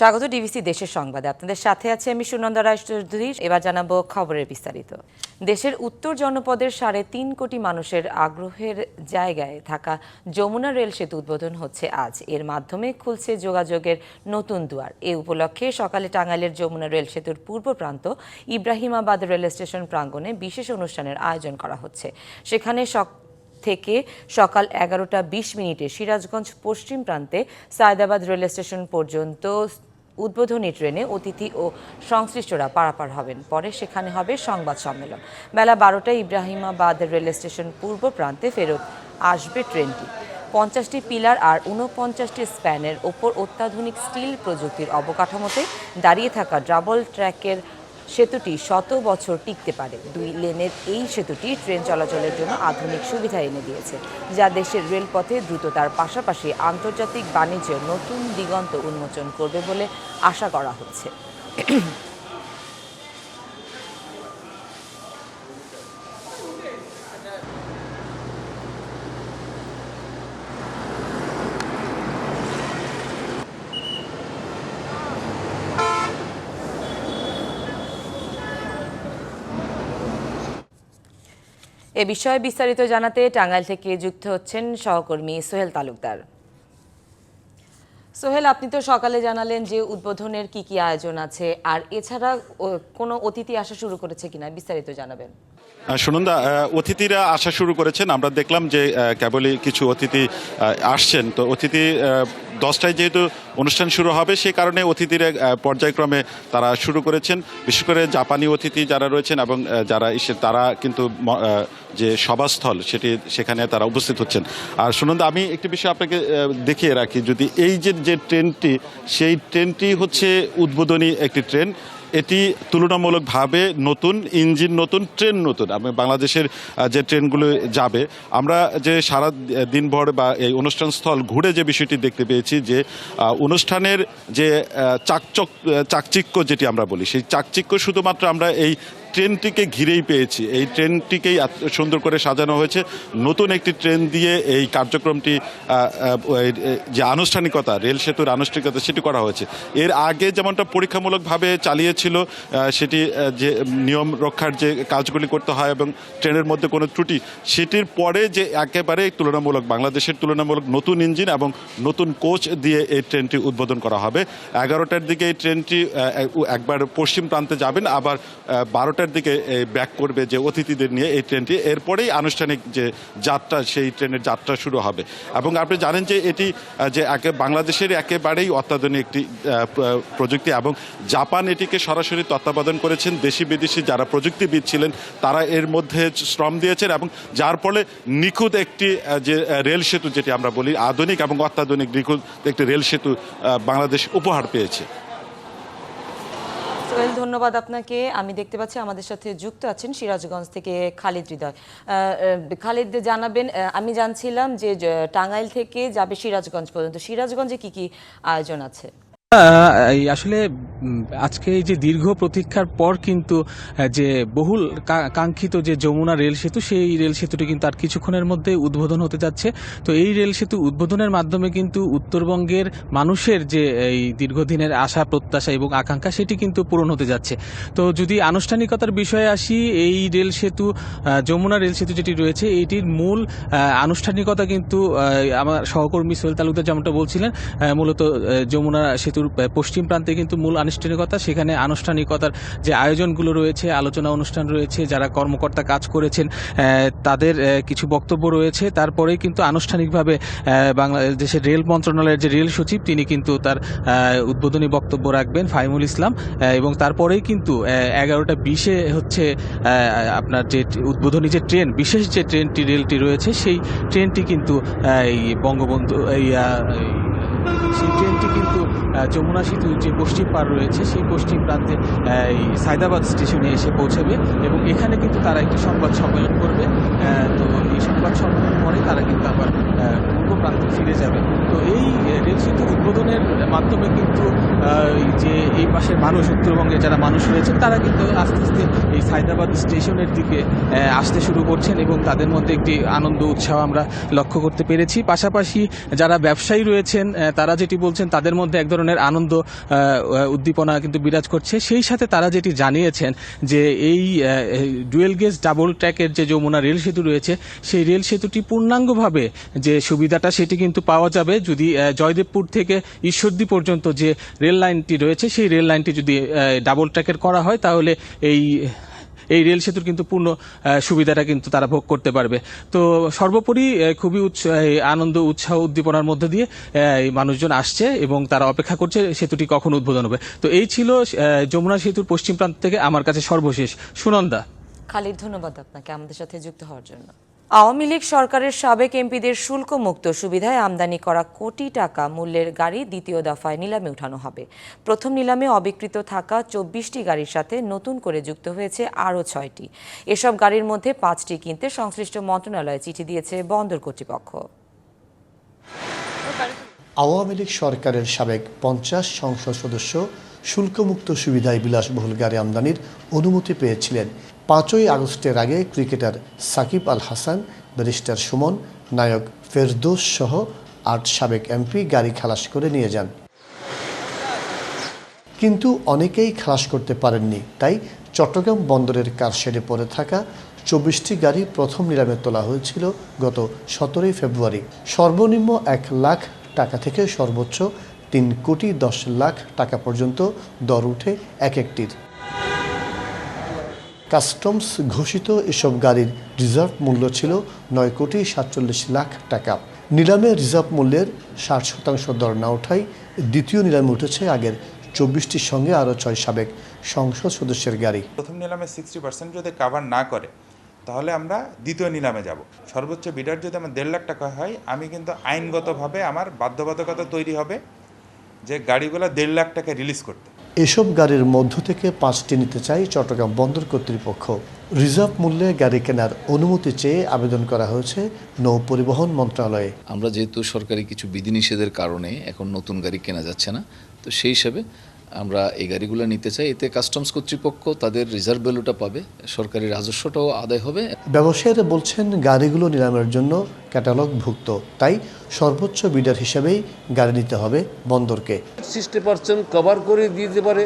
স্বাগত ডিবিসি দেশের সংবাদে। আপনাদের সাথে আছে আমি সুনন্দা রায় চৌধুরী। এবার জানাব খবরের বিস্তারিত। দেশের উত্তর জনপদের সাড়ে তিন কোটি মানুষের আগ্রহের জায়গায় থাকা যমুনা রেল সেতু উদ্বোধন হচ্ছে আজ। এর মাধ্যমে খুলছে যোগাযোগের নতুন দুয়ার। এ উপলক্ষে সকালে টাঙ্গাইলের যমুনা রেল সেতুর পূর্ব প্রান্ত ইব্রাহিমাবাদ রেল স্টেশন প্রাঙ্গণে বিশেষ অনুষ্ঠানের আয়োজন করা হচ্ছে। সেখানে থেকে সকাল এগারোটা বিশ মিনিটে সিরাজগঞ্জ পশ্চিম প্রান্তে সায়দাবাদ রেল স্টেশন পর্যন্ত উদ্বোধনী ট্রেনে অতিথি ও সংশ্লিষ্টরা পারাপার হবেন। পরে সেখানে হবে সংবাদ সম্মেলন। বেলা বারোটায় ইব্রাহিমাবাদ রেল স্টেশন পূর্ব প্রান্তে ফেরত আসবে ট্রেনটি। পঞ্চাশটি পিলার আর ঊনপঞ্চাশটি স্প্যানের ওপর অত্যাধুনিক স্টিল প্রযুক্তির অবকাঠামোতে দাঁড়িয়ে থাকা ডাবল ট্র্যাকের সেতুটি শত বছর টিকতে পারে। দুই লেনের এই সেতুটি ট্রেন চলাচলের জন্য আধুনিক সুবিধা এনে দিয়েছে, যা দেশের রেলপথে দ্রুততার পাশাপাশি আন্তর্জাতিক বাণিজ্যের নতুন দিগন্ত উন্মোচন করবে বলে আশা করা হচ্ছে। এ বিষয়ে বিস্তারিত জানাতে টাঙ্গাইল থেকে যুক্ত হচ্ছেন সহকর্মী সোহেল তালুকদার। সোহেল, আপনি তো সকালে জানালেন যে উদ্বোধনের কি কি আয়োজন আছে, আর এছাড়া কোনো অতিথি আসা শুরু করেছে কিনা বিস্তারিত জানাবেন। সুনন্দা অতিথিরা আসা শুরু করেছেন। আমরা দেখলাম যে কেবলই কিছু অতিথি আসছেন। তো অতিথি দশটায় যেহেতু অনুষ্ঠান শুরু হবে সেই কারণে অতিথির পর্যায়ক্রমে তারা শুরু করেছেন। বিশেষ করে জাপানি অতিথি যারা রয়েছেন এবং যারা এসে তারা কিন্তু যে সভাস্থল সেটি, সেখানে তারা উপস্থিত হচ্ছেন। আর সুনন্দা, আমি একটি বিষয় আপনাকে দেখিয়ে রাখি। যদি এই যে যে ট্রেনটি, সেই ট্রেনটি হচ্ছে উদ্বোধনী একটি ট্রেন এটি তুলনামূলকভাবে নতুন, ইঞ্জিন নতুন, ট্রেন নতুন। আমি বাংলাদেশের যে ট্রেনগুলো যাবে, আমরা যে সারা দিনভর বা এই অনুষ্ঠান স্থল ঘুরে যে বিষয়টি দেখতে পেয়েছি যে অনুষ্ঠানের যে চাকচক চাকচিক্য যেটি আমরা বলি, সেই চাকচিক্য শুধুমাত্র আমরা এই ট্রেনটিকে ঘিরেই পেয়েছি। এই ট্রেনটিকেই সুন্দর করে সাজানো হয়েছে। নতুন একটি ট্রেন দিয়ে এই কার্যক্রমটি যে আনুষ্ঠানিকতা, রেল সেতুর আনুষ্ঠানিকতা, সেটি করা হয়েছে। এর আগে যেমনটা পরীক্ষামূলকভাবে চালিয়েছিল সেটি যে নিয়ম রক্ষার যে কাজগুলি করতে হয় এবং ট্রেনের মধ্যে কোনো ত্রুটি, সেটির পরে যে একেবারে তুলনামূলক, বাংলাদেশের তুলনামূলক নতুন ইঞ্জিন এবং নতুন কোচ দিয়ে এই ট্রেনটি উদ্বোধন করা হবে। এগারোটার দিকে এই ট্রেনটি একবার পশ্চিম প্রান্তে যাবেন, আবার বারোটার দিকে ব্যাক করবে যে অতিথিদের নিয়ে এই ট্রেনটি। এরপরেই আনুষ্ঠানিক যে যাত্রা, সেই ট্রেনের যাত্রা শুরু হবে। এবং আপনি জানেন যে এটি যে একে, বাংলাদেশের একেবারেই অত্যাধুনিক একটি প্রযুক্তি এবং জাপান এটিকে সরাসরি তত্ত্বাবধান করেছেন। দেশি বিদেশি যারা প্রযুক্তিবিদ ছিলেন, তারা এর মধ্যে শ্রম দিয়েছেন এবং যার ফলে নিখুঁত একটি যে রেল সেতু যেটি আমরা বলি, আধুনিক এবং অত্যাধুনিক নিখুঁত একটি রেল সেতু বাংলাদেশ উপহার পেয়েছে। ধন্যবাদ আপনাকে। আমি দেখতে পাচ্ছি আমাদের সাথে যুক্ত আছেন সিরাজগঞ্জ থেকে খালিদ হৃদয়। খালিদ জানাবেন আমি জানছিলাম যে টাঙ্গাইল থেকে যাবে সিরাজগঞ্জ পর্যন্ত। সিরাজগঞ্জে কি কি আয়োজন আছে? আসলে আজকে এই যে দীর্ঘ প্রতীক্ষার পর কিন্তু যে বহুল কাঙ্ক্ষিত যে যমুনা রেল সেতু, সেই রেল সেতুটি কিন্তু আর কিছুক্ষণের মধ্যে উদ্বোধন হতে যাচ্ছে। তো এই রেল সেতু উদ্বোধনের মাধ্যমে কিন্তু উত্তরবঙ্গের মানুষের যে এই দীর্ঘদিনের আশা, প্রত্যাশা এবং আকাঙ্ক্ষা, সেটি কিন্তু পূরণ হতে যাচ্ছে। তো যদি আনুষ্ঠানিকতার বিষয়ে আসি, এই রেল সেতু যমুনা রেল সেতু যেটি রয়েছে এইটির মূল আনুষ্ঠানিকতা কিন্তু আমার সহকর্মী সোহেল তালুকদার যেমনটা বলছিলেন মূলত যমুনা সেতুর আহ, পশ্চিম প্রান্তে কিন্তু মূল আনুষ্ঠানিকতা সেখানে আনুষ্ঠানিকতার যে আয়োজনগুলো রয়েছে আলোচনা অনুষ্ঠান রয়েছে যারা কর্মকর্তা কাজ করেছেন তাদের কিছু বক্তব্য রয়েছে। তারপরেই কিন্তু আনুষ্ঠানিকভাবে বাংলাদেশের রেল মন্ত্রণালয়ের যে রেল সচিব তিনি কিন্তু তার উদ্বোধনী বক্তব্য রাখবেন ফাইমুল ইসলাম। এবং তারপরেই কিন্তু এগারোটা বিশে হচ্ছে আপনার যে উদ্বোধনী যে ট্রেন বিশেষ যে ট্রেনটি রেলটি রয়েছে সেই ট্রেনটি কিন্তু এই বঙ্গবন্ধু এই সেই ট্রেনটি কিন্তু যমুনা সেতুর যে পশ্চিম পার রয়েছে, সেই পশ্চিম প্রান্তে সায়দাবাদ স্টেশনে এসে পৌঁছাবে এবং এখানে কিন্তু তারা একটি সংবাদ সম্মেলন করবে। তো এই সংবাদ সম্মেলনের পরে তারা কিন্তু আবার পূর্ব প্রান্তে ফিরে যাবে। তো এই রেল সেতু উদ্বোধনের মাধ্যমে কিন্তু যে এই পাশের মানুষ, উত্তরবঙ্গে যারা মানুষ রয়েছেন, তারা কিন্তু আস্তে আস্তে এই সায়দাবাদ স্টেশনের দিকে আসতে শুরু করছেন এবং তাদের মধ্যে একটি আনন্দ, উৎসাহ আমরা লক্ষ্য করতে পেরেছি। পাশাপাশি যারা ব্যবসায়ী রয়েছেন তারা যেটি বলছেন তাদের মধ্যে এক ধরনের আনন্দ উদ্দীপনা কিন্তু বিরাজ করছে। সেই সাথে তারা যেটি জানিয়েছেন যে এই ডুয়েল গেজ ডাবল ট্র্যাকের যে যমুনা রেল সেতু রয়েছে, সেই রেল সেতুটি পূর্ণাঙ্গভাবে যে সুবিধাটা সেটি কিন্তু পাওয়া যাবে যদি জয়দেবপুর থেকে ঈশ্বরদী পর্যন্ত যে রেল লাইনটি রয়েছে, সেই রেল লাইনটি যদি ডাবল ট্র্যাকের করা হয়, তাহলে এই এই রেল সেতুর কিন্তু পূর্ণ সুবিধাটা কিন্তু তারা ভোগ করতে পারবে। তো সর্বোপরি খুবই আনন্দ, উৎসাহ, উদ্দীপনার মধ্যে দিয়ে মানুষজন আসছে এবং তারা অপেক্ষা করছে সেতুটি কখন উদ্বোধন হবে। তো এই ছিল যমুনা সেতুর পশ্চিম প্রান্ত থেকে আমার কাছে সর্বশেষ। সুনন্দা। খালিদ, ধন্যবাদ আপনাকে আমাদের সাথে যুক্ত হওয়ার জন্য। আওয়ামী লীগ সরকারের সাবেক এমপিদের শুল্ক মুক্ত সুবিধায় আমদানি করা কোটি টাকা মূল্যের গাড়ি দ্বিতীয় দফায় নিলামে উঠানো হবে। প্রথম নিলামে অবিকৃত থাকা চব্বিশটি গাড়ির সাথে নতুন করে যুক্ত হয়েছে আরও ছয়টি। এসব গাড়ির মধ্যে পাঁচটি কিনতে সংশ্লিষ্ট মন্ত্রণালয়ে চিঠি দিয়েছে বন্দর কর্তৃপক্ষ। আওয়ামী লীগ সরকারের সাবেক পঞ্চাশ সংসদ সদস্য শুল্কমুক্ত সুবিধায় বিলাসবহুল গাড়ি আমদানির অনুমতি পেয়েছিলেন পাঁচই আগস্টের আগে ক্রিকেটার সাকিব আল হাসান, ব্যারিস্টার সুমন, নায়ক ফেরদৌস সহ আট সাবেক এমপি গাড়ি খালাস করে নিয়ে যান। কিন্তু অনেকেই খালাস করতে পারেননি, তাই চট্টগ্রাম বন্দরের কারশেডে পড়ে থাকা চব্বিশটি গাড়ি প্রথম নিলামে তোলা হয়েছিল গত সতেরোই ফেব্রুয়ারি। সর্বনিম্ন এক লাখ টাকা থেকে সর্বোচ্চ তিন কোটি দশ লাখ টাকা পর্যন্ত দর উঠে এক একটির। কাস্টমস ঘোষিত এসব গাড়ির রিজার্ভ মূল্য ছিল নয় কোটি সাতচল্লিশ লাখ টাকা। নিলামে রিজার্ভ মূল্যের ষাট শতাংশ দর না ওঠায় দ্বিতীয় নিলামে উঠেছে আগের চব্বিশটির সঙ্গে আরও ছয় সাবেক সংসদ সদস্যের গাড়ি। প্রথম নিলামে সিক্সটি পার্সেন্ট যদি কাভার না করে, তাহলে আমরা দ্বিতীয় নিলামে যাব। সর্বোচ্চ বিডার যদি আমার দেড় লাখ টাকা হয়, আমি কিন্তু আইনগতভাবে আমার বাধ্যবাধকতা তৈরি হবে। যে গাড়িগুলো দেড় লাখ টাকা রিলিজ করতে। এসব গাড়ির মধ্য থেকে পাঁচটি নিতে চাই চট্টগ্রাম বন্দর কর্তৃপক্ষ। রিজার্ভ মূল্যে গাড়ি কেনার অনুমতি চেয়ে আবেদন করা হয়েছে নৌ পরিবহন মন্ত্রণালয়ে। আমরা যেহেতু সরকারি কিছু বিধিনিষেধের কারণে এখন নতুন গাড়ি কেনা যাচ্ছে না তো সেই হিসাবে আমরা এই গাড়িগুলো নিতে চাই। এতে কাস্টমস কর্তৃপক্ষ তাদের রিজার্ভ ভ্যালুটা পাবে সরকারি রাজস্বটাও আদায় হবে। ব্যবসায়ীরা বলছেন গাড়িগুলো নিলামের জন্য ক্যাটালগভুক্ত তাই সর্বোচ্চ বিডার হিসেবেই গাড়ি নিতে হবে বন্দরকে। সিক্সটি পার্সেন্ট কভার করে দিয়ে দিতে পারে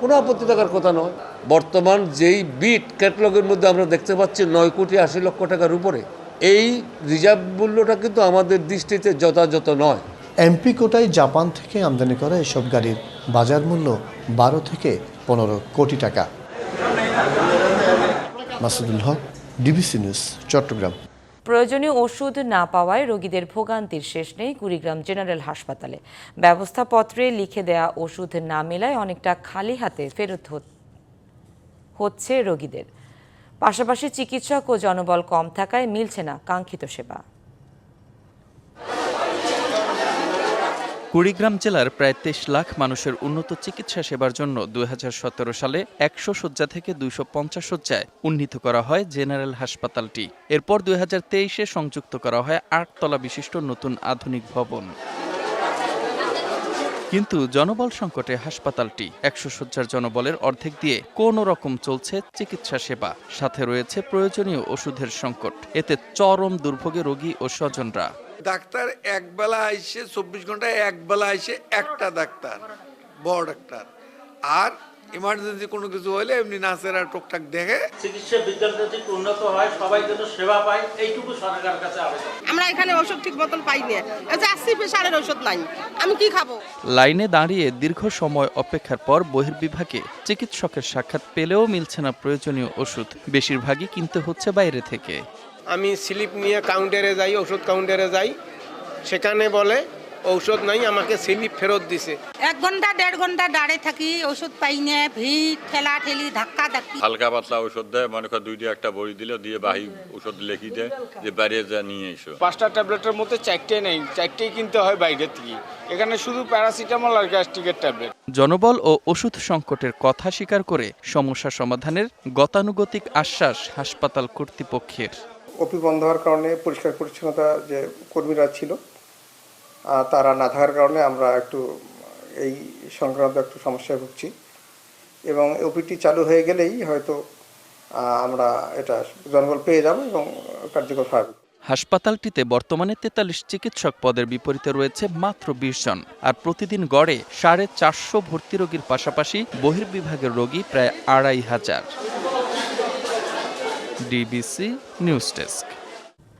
কোনো আপত্তি থাকার কথা নয়। বর্তমান যেই বিট ক্যাটালগের মধ্যে আমরা দেখতে পাচ্ছি নয় কোটি আশি লক্ষ টাকার উপরে এই রিজার্ভ মূল্যটা কিন্তু আমাদের দৃষ্টিতে যথাযথ নয়। এমপি কোটায় জাপান থেকে আমদানি করা এসব গাড়ির বাজার মূল্য বারো থেকে পনেরো কোটি টাকা। Masudul Haque, DBC news, Chattogram. প্রয়োজনীয় ওষুধ না পাওয়ায় রোগীদের ভোগান্তির শেষ নেই কুড়িগ্রাম জেনারেল হাসপাতালে। ব্যবস্থাপত্রে লিখে দেয়া ওষুধ না মেলায় অনেকটা খালি হাতে ফেরত হচ্ছে রোগীদের। পাশাপাশি চিকিৎসক ও জনবল কম থাকায় মিলছে না কাঙ্ক্ষিত সেবা। কুড়িগ্রাম জেলার প্রায় তেইশ লাখ মানুষের উন্নত চিকিৎসা সেবার জন্য দুই হাজার সতেরো সালে একশো শয্যা থেকে দুইশো পঞ্চাশ শয্যায় উন্নীত করা হয় জেনারেল হাসপাতালটি। এরপর দুই হাজার তেইশে সংযুক্ত করা হয় আটতলা বিশিষ্ট নতুন আধুনিক ভবন। কিন্তু জনবল সংকটে হাসপাতালটি একশো শয্যার জনবলের অর্ধেক দিয়ে কোনো রকম চলছে চিকিৎসা সেবা। সাথে রয়েছে প্রয়োজনীয় ওষুধের সংকট। এতে চরম দুর্ভোগে রোগী ও স্বজনরা ডাক্তার এক বেলা আইসে চব্বিশ ঘন্টায় এক বেলা আইসে একটা ডাক্তার বড় ডাক্তার। আর ইমার্জেন্সি কোনো কিছু হলে এমনি নাচেরা টুকটাক দেখে চিকিৎসা যদি উন্নত হয় সবাই যেন সেবা পায় এইটুকু সরকারের কাছে আবেদন। আমরা এখানে ওষুধ ঠিক মতন পাই না এই যে আসছি প্রেশারের ওষুধ নাই। আমি কি খাব? লাইনে দাঁড়িয়ে দীর্ঘ সময় অপেক্ষার পর বহির্বিভাগে চিকিৎসকের সাক্ষাৎ পেলেও মিলছে না প্রয়োজনীয় ওষুধ। বেশিরভাগই কিনতে হচ্ছে বাইরে থেকে। আমি স্লিপ নিয়ে কাউন্টারে যাই ওষুধ কাউন্টারে যাই। সেখানে বলে ঔষধ নাই আমাকে স্লিপ ফেরত দিছে। এক ঘণ্টা দেড় ঘণ্টা দাঁড়িয়ে থাকি ওষুধ পাই না ভিড় ঠেলা ঠেলি ধাক্কা ধাক্কি। হালকা পাতলা ওষুধ দেয় মনে কর দুইটা একটা বড়ি দিল দিয়ে বাহি ওষুধ লিখি দেয় যে বাইরে যা নিয়ে এসো। পাঁচটা ট্যাবলেটের মধ্যে চারটে নেই চারটেই কিনতে হয় বাইরে থেকে। এখানে শুধু প্যারাসিটামল আর গ্যাস্ট্রিকের ট্যাবলেট। জনবল ও ওষুধ সংকটের কথা স্বীকার করে সমস্যা সমাধানের গতানুগতিক আশ্বাস হাসপাতাল কর্তৃপক্ষের। ওপি বন্ধ হওয়ার কারণে পরিষ্কার পরিচ্ছন্নতা যে কর্মীরা ছিল তারা না থাকার কারণে আমরা একটু এই সংক্রান্ত একটু সমস্যায় ভুগছি। এবং ওপিটি চালু হয়ে গেলেই হয়তো আমরা এটা জনবল পেয়ে যাব এবং কার্যকর হবে। হাসপাতালটিতে বর্তমানে তেতাল্লিশ চিকিৎসক পদের বিপরীতে রয়েছে মাত্র বিশ জন, আর প্রতিদিন গড়ে সাড়ে চারশো ভর্তি রোগীর পাশাপাশি বহির্বিভাগের রোগী প্রায় আড়াই হাজার। DBC news desk.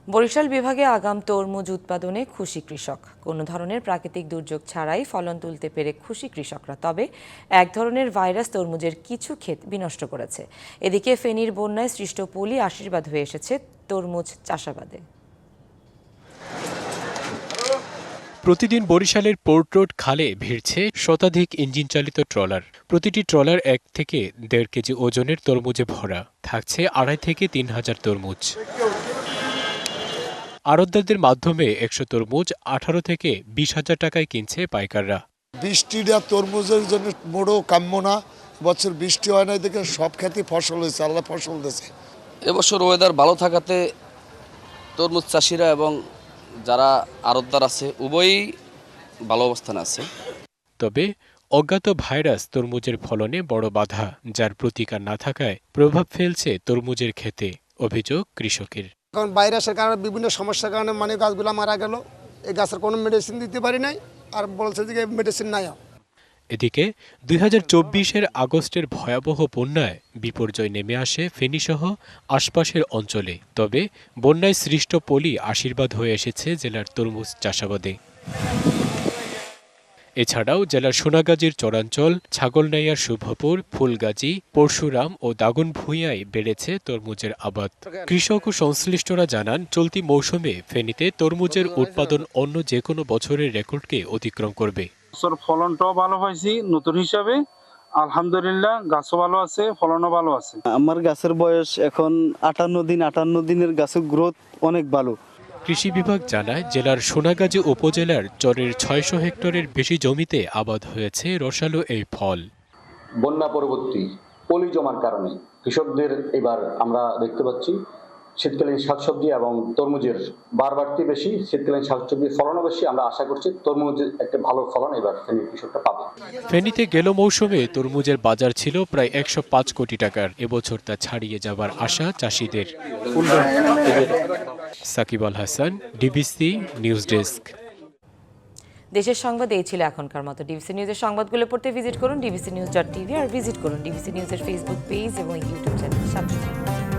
বরিশাল বিভাগে আগাম তরমুজ উৎপাদনে খুশি কৃষক। কোনো ধরনের প্রাকৃতিক দুর্যোগ ছাড়াই ফলন তুলতে পেরে খুশি কৃষকরা। তবে এক ধরনের ভাইরাস তরমুজের কিছু ক্ষেত বিনষ্ট করেছে। এদিকে ফেনীর বন্যায় সৃষ্ট পলি আশীর্বাদ হয়ে এসেছে তরমুজ চাষাবাদে। প্রতিদিন বরিশালের পোর্ট রোড খালে ভিড়ছে শতাধিক ইঞ্জিন চালিত ট্রলার। প্রতিটি ট্রলার এক থেকে দেড় কেজি ওজনের তরমুজে ভরা। থাকছে আড়াই থেকে তিন হাজার তরমুজ। আড়তদারদের মাধ্যমে একশো তরমুজ আঠারো থেকে বিশ হাজার টাকায় কিনছে পাইকাররা। বৃষ্টিটা তরমুজের জন্য মোড়ও কাম্য না। বছর বৃষ্টি হয় না দেখে সব খেতে ফসল হয়েছে আল্লাহ ফসল দিয়েছে। এবছর ওয়েদার ভালো থাকাতে তরমুজ চাষিরা এবং যারা আড়তদার আছে উভয়ই ভালো অবস্থানে আছে। তবে অজ্ঞাত ভাইরাস তরমুজের ফলনে বড় বাধা যার প্রতিকার না থাকায় প্রভাব ফেলছে তরমুজের ক্ষেতে অভিযোগ কৃষকের। কারণ ভাইরাসের কারণে বিভিন্ন সমস্যার কারণে মানে গাছগুলো মারা গেল। এই গাছের কোনো মেডিসিন দিতে পারি নাই আর বলছে যে মেডিসিন নাই। এদিকে দুই চব্বিশের আগস্টের ভয়াবহ বন্যায় বিপর্যয় নেমে আসে ফেনীসহ আশপাশের অঞ্চলে। তবে বন্যায় সৃষ্ট পলি আশীর্বাদ হয়ে এসেছে জেলার তরমুজ চাষাবাদে। এছাড়াও জেলার সোনাগাজীর চরাঞ্চল, ছাগলনাইয়ার শুভপুর, ফুলগাজী, পরশুরাম ও দাগন ভূঁইয়ায় বেড়েছে তরমুজের আবাদ। কৃষক ও সংশ্লিষ্টরা জানান, চলতি মৌসুমে ফেনীতে তরমুজের উৎপাদন অন্য যে কোনো বছরের রেকর্ডকে অতিক্রম করবে। বছর ফলনটাও ভালো পাইছি নতুন হিসাবে। আলহামদুলিল্লাহ গাছও ভালো আছে ফলনও ভালো আছে। আমার গাছের বয়স এখন আটান্ন দিন আটান্ন দিনের গাছের গ্রোথ অনেক ভালো। কৃষি বিভাগ জানায় জেলার সোনাগাজী উপজেলার চরের ছয়শো হেক্টরের বেশি জমিতে আবাদ হয়েছে রসালো এই ফল। বন্যা পরবর্তী পলি জমার কারণে কৃষকদের এবার আমরা দেখতে পাচ্ছি শীতকালীন শাকসবজি এবং তরমুজের বার বাড়তি বেশি শীতকালীন শাকসবজির ফলনও বেশি। আমরা আশা করছি তরমুজের একটা ভালো ফলন এবার ফেনীর কৃষকটা পাবে। ফেনীতে গেল মৌসুমে তরমুজের বাজার ছিল প্রায় একশো পাঁচ কোটি টাকার। এবছর তা ছাড়িয়ে যাবার আশা চাষিদের। Shakib Al Hasan DBC news desk. দেশের সংবাদ এই ছিল এখনকার মতো। ডিবিসি নিউজের সংবাদগুলো পড়তে ভিজিট করুন ডিবিসি নিউজ ডট টিভি আর ভিজিট করুন ডিবিসি নিউজের ফেসবুক পেজ এবং ইউটিউব চ্যানেল সাথে। থাকুন।